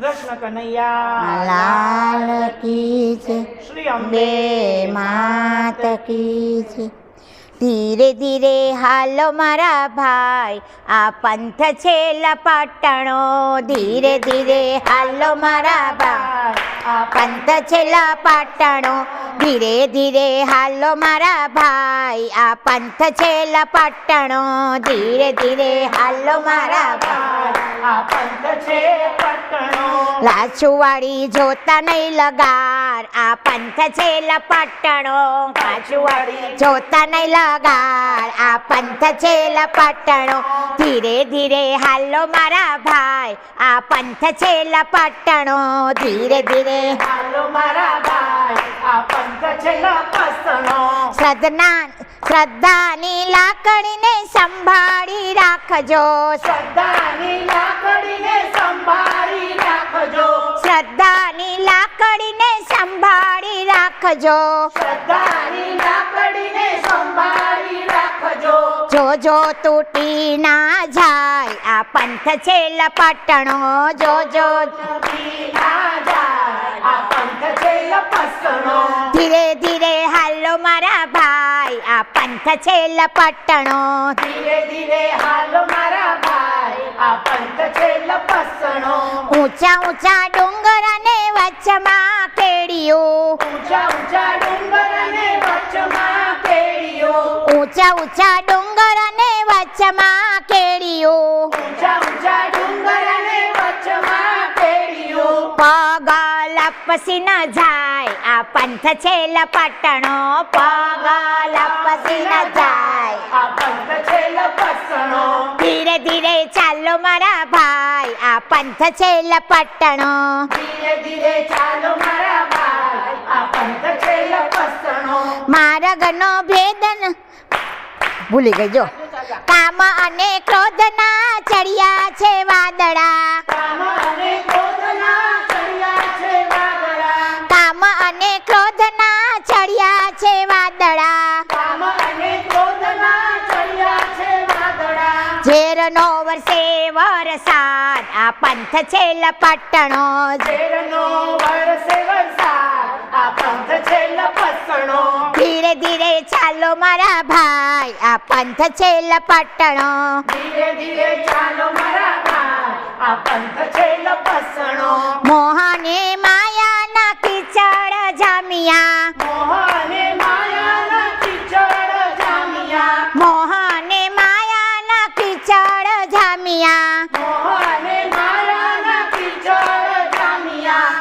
કૃષ્ણ કનૈયા લાલ કી છે શ્રી અંબે માત કી છે ધીરે ધીરે હાલો મારા ભાઈ, આ પંથ છે લપાટણો. ધીરે ધીરે હાલો મારા ભાઈ, આ પંથ છે લપાટણો. ધીરે ધીરે હાલો મારા ભાઈ, આ પંથ છે લપાટણો. ધીરે ધીરે હાલો મારા ભાઈ, આ પંથ છે પટણો લાચુવાળી જોતા નહીં લગાર, આ પંથ છે લપાટણો. કાચુવાળી જોતા નહીં લગાર આ પંથ છે લપટણો. ધીરે ધીરે હાલો મારા ભાઈ આ પંથ છે લપટણો. ધીરે ધીરે હાલો મારા ભાઈ આ પંથ છે લપસણો શ્રદ્ધા શ્રદ્ધાની લાકડીને સંભાળી રાખજો. શ્રદ્ધાની લાકડીને સંભાળી રાખજો. શ્રદ્ધાની લાકડીને સંભાળી રાખજો. શ્રદ્ધાની લાકડીને સંભાળી રાખજો જોજો તૂટી ના જાય. આ પંથ છે લપટણો જોજો. ધીરે ધીરે હાલો મારા ભાઈ. આ પંથ છે લપટણો. ધીરે ધીરે હાલો મારા ભાઈ આ પંથ છે લપસણો ઊંચા ઊંચા ડુંગર અને વચમાં કેડીઓ ઊંચા ઊંચા ડુંગર અને વચમાં કેડીઓ ઊંચા ઊંચા લપસી ન જાય. આ પંથ છે લપટણો પગ લપસી ન જાય. આ પંથ છે લપસણો ધીરે ધીરે ચાલો મારા ભાઈ. આ પંથ છે લપટણો. ધીરે ધીરે ચાલો મારા ભાઈ. આ પંથ છે લપસણો માર્ગનો ભેદન. ભૂલી ગઈ જો. કામ અને ક્રોધના ચડિયા છે વાદળા. વાદળા. કામ અને ક્રોધના ચડ્યા છે વાદળા ઝેરનો વરસે વરસાદ આ પંથ છે લપટણો. ઝેરનો વરસે વરસાદ આ પંથ છે લપસણો. ધીરે ધીરે ચાલો મારા ભાઈ આ પંથ છે લપટણો. ધીરે ધીરે ચાલો મારા ભાઈ આ પંથ છે લપસણો. મોહને માયાના કિચડ જામિયા.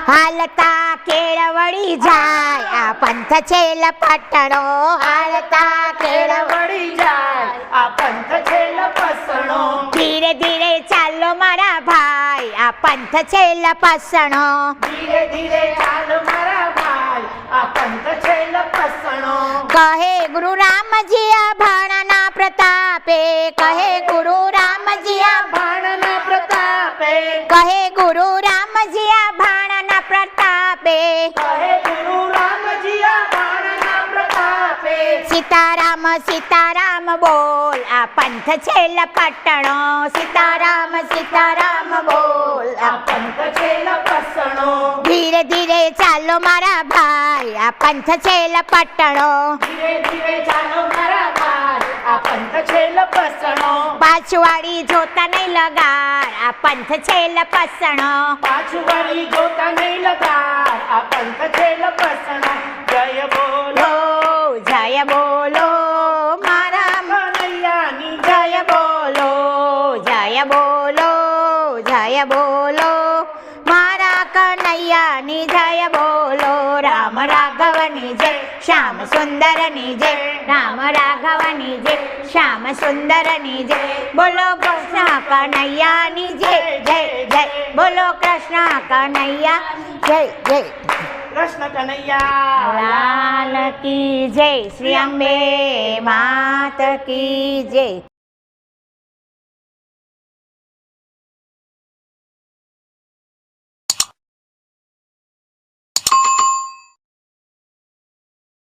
હાલતા કેળવડી જાય. આ પંથ છે લપટણો. હાલતા કેળવડી જાય. આ પંથ છે લપસણો. ધીરે ધીરે ચાલો મારા ભાઈ. આ પંથ છે લપસણો. ધીરે ધીરે ચાલો મારા ભાઈ. આ પંથ છે લપસણો. પ્રતાપે. સીતારામ સીતારામ બોલ. આ પંથ છે લપટણો. સીતારામ સીતારામ બોલ. આ પંથ છે લપસણો. ધીરે ધીરે ચાલો મારા ભાઈ. આ પંથ છે લપટણો. ધીરે ધીરે ચાલો મારા ભાઈ. આ પંથ છે લપસણો. પાછવાડી જોતા નહીં લગાડ. આ પંથ છે લપસણો. પાછવાડી વળી જોતા નહીં લગાર આ શ્યામ સુંદરની જય રામ રાઘવની જય શ્યામ સુંદરની જય. બોલો કૃષ્ણ કનૈયાની જય જય જય. બોલો કૃષ્ણ કનૈયા જય જય. કૃષ્ણ કનૈયા. લાલ કી જય શ્રી અંબે માત કી જય.